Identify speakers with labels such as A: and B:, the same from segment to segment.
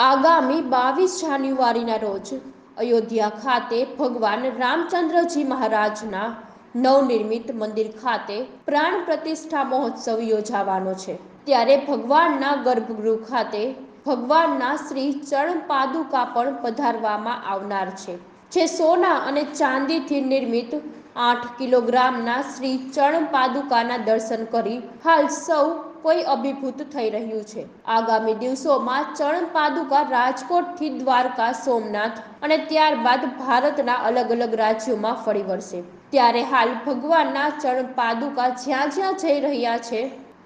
A: આગામી બાવીસ જાન્યુઆરીના રોજ અયોધ્યા ખાતે ભગવાન રામચંદ્રજી મહારાજના નવનિર્મિત મંદિર ખાતે પ્રાણ પ્રતિષ્ઠા મહોત્સવ યોજાવાનો છે. ત્યારે ભગવાનના ગર્ભગૃહ ખાતે ભગવાનના શ્રી ચરણ પાદુકા પણ પધારવામાં આવનાર છે, જે સોના અને ચાંદીથી નિર્મિત આઠ કિલોગ્રામના શ્રી ચરણ પાદુકાના દર્શન કરી હાલ સૌ કોઈ અભિભૂત થઈ રહ્યું છે. આગામી દિવસોમાં ચરણ પાદુકા રાજકોટથી દ્વારકા, સોમનાથ અને ત્યારબાદ ભારતના અલગ અલગ રાજ્યોમાં ફરી વળશે. ત્યારે હાલ ભગવાનના ચરણ પાદુકા જ્યાં જ્યાં જઈ રહ્યા છે,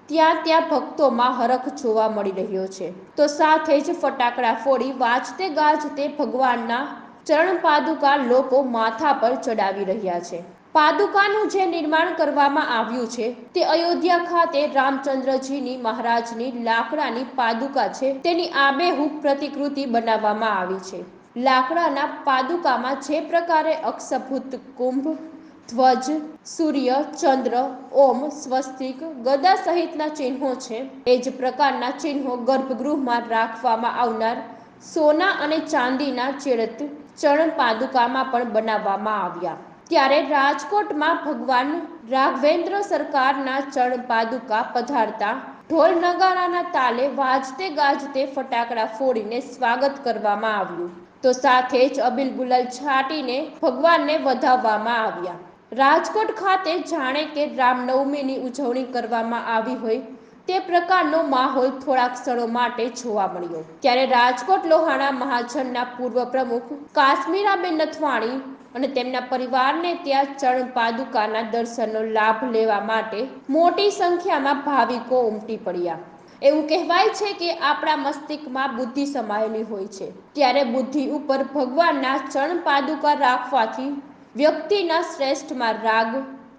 A: ત્યાં ત્યાં ભક્તોમાં હરખ જોવા મળી રહ્યો છે. તો સાથે જ ફટાકડા ફોડી વાજતે ગાજતે ભગવાનના ચરણ પાદુકા લોકો માથા પર ચડાવી રહ્યા છે. પાદુકાનું જે નિર્માણ કરવામાં આવ્યું છે, તે અયોધ્યા ખાતે રામચંદ્રજીની મહારાજની લાકડાની પાદુકા છે. તેની આબેહૂબ પ્રતિકૃતિ બનાવવામાં આવી છે. લાકડાના પાદુકામાં જે પ્રકારે અક્ષભૂત કુંભ, ધ્વજ, સૂર્ય, ચંદ્ર, ઓમ, સ્વસ્તિક, ગદા સહિતના ચિહ્નો છે. એ જ પ્રકારના ચિહ્નો ગર્ભગૃહમાં રાખવામાં આવનાર સોના અને ચાંદીના ચેડત ચરણ પાદુકામાં પણ બનાવવામાં આવ્યા. ત્યારે રાજકોટમાં ભગવાન રાઘવેન્દ્ર સરકારના ચરણ પાદુકા પધારતા. ઢોલ નગારાના તાલે વાજતે ગાજતે ફટાકડા ફોડીને સ્વાગત કરવામાં આવ્યું. તો સાથે જ અબિલ ગુલાલ છાટીને ભગવાનને વધાવવામાં આવ્યા. રાજકોટ ખાતે જાણે કે રામનવમીની ઉજવણી કરવામાં આવી હોય તે પ્રકારનો માહોલ થોડાક ક્ષણો માટે જોવા મળ્યો. ત્યારે રાજકોટ લોહાણા મહાજનના પૂર્વ પ્રમુખ કાશ્મીરાબેન નથવાણી અને તેમના પરિવારને ત્યાં ચરણ પાદુકાના દર્શનનો લાભ લેવા માટે મોટી સંખ્યામાં ભાવિકો ઉમટી પડ્યા. એવું કહેવાય છે કે આપણા મસ્તિષ્કમાં બુદ્ધિ સમાયેલી હોય છે. ત્યારે બુદ્ધિ ઉપર ભગવાનના ચરણ પાદુકા રાખવાથી વ્યક્તિના શ્રેષ્ઠમાં રાગ,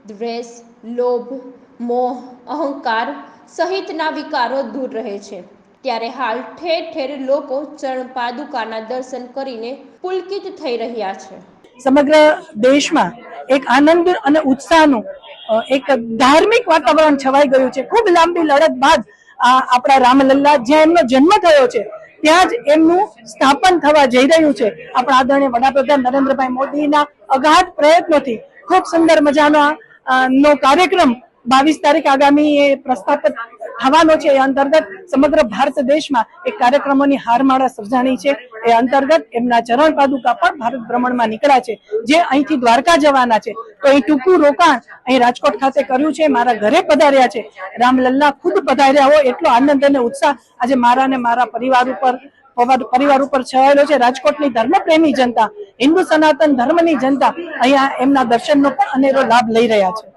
A: દ્વેષ, લોભ, મોહ, અહંકાર સહિતના વિકારો દૂર રહે છે. ત્યારે હાલ ઠેર ઠેર લોકો ચરણ પાદુકાના દર્શન કરીને પુલકિત થઈ રહ્યા છે.
B: સમગ્ર દેશમાં એક આનંદ અને ઉત્સાહનું એક ધાર્મિક વાતાવરણ છવાઈ ગયું છે. ખૂબ લાંબી લડત બાદ આ આપણા રામલલ્લા જ્યાં એમનો જન્મ થયો છે, ત્યાં જ એમનું સ્થાપન થવા જઈ રહ્યું છે. આપણા આદરણીય વડાપ્રધાન નરેન્દ્રભાઈ મોદીના અગાધ પ્રયત્નોથી ખૂબ સુંદર મજાનો નો કાર્યક્રમ બાવીસ તારીખ આગામી એ પ્રસ્થાપિત થવાનો છે. એ અંતર્ગત સમગ્ર ભારત દેશમાં એક કાર્યક્રમોની હારમાળા સર્જાણી છે. એ અંતર્ગત એમના ચરણ પાદુકા પણ ભારત ભ્રમણમાં નીકળ્યા છે. જે અહીંથી દ્વારકા જવાના છે. તો અહીં ટૂંકું રોકાણ અહીં રાજકોટ ખાતે કર્યું છે. મારા ઘરે પધાર્યા છે. રામલલ્લા ખુદ પધાર્યા હોય એટલો આનંદ અને ઉત્સાહ આજે મારા ને મારા પરિવાર ઉપર પરિવાર ઉપર છવાયેલો છે. રાજકોટની ધર્મપ્રેમી જનતા, હિન્દુ સનાતન ધર્મની જનતા અહીંયા એમના દર્શનનો પણ અનેરો લાભ લઈ રહ્યા છે.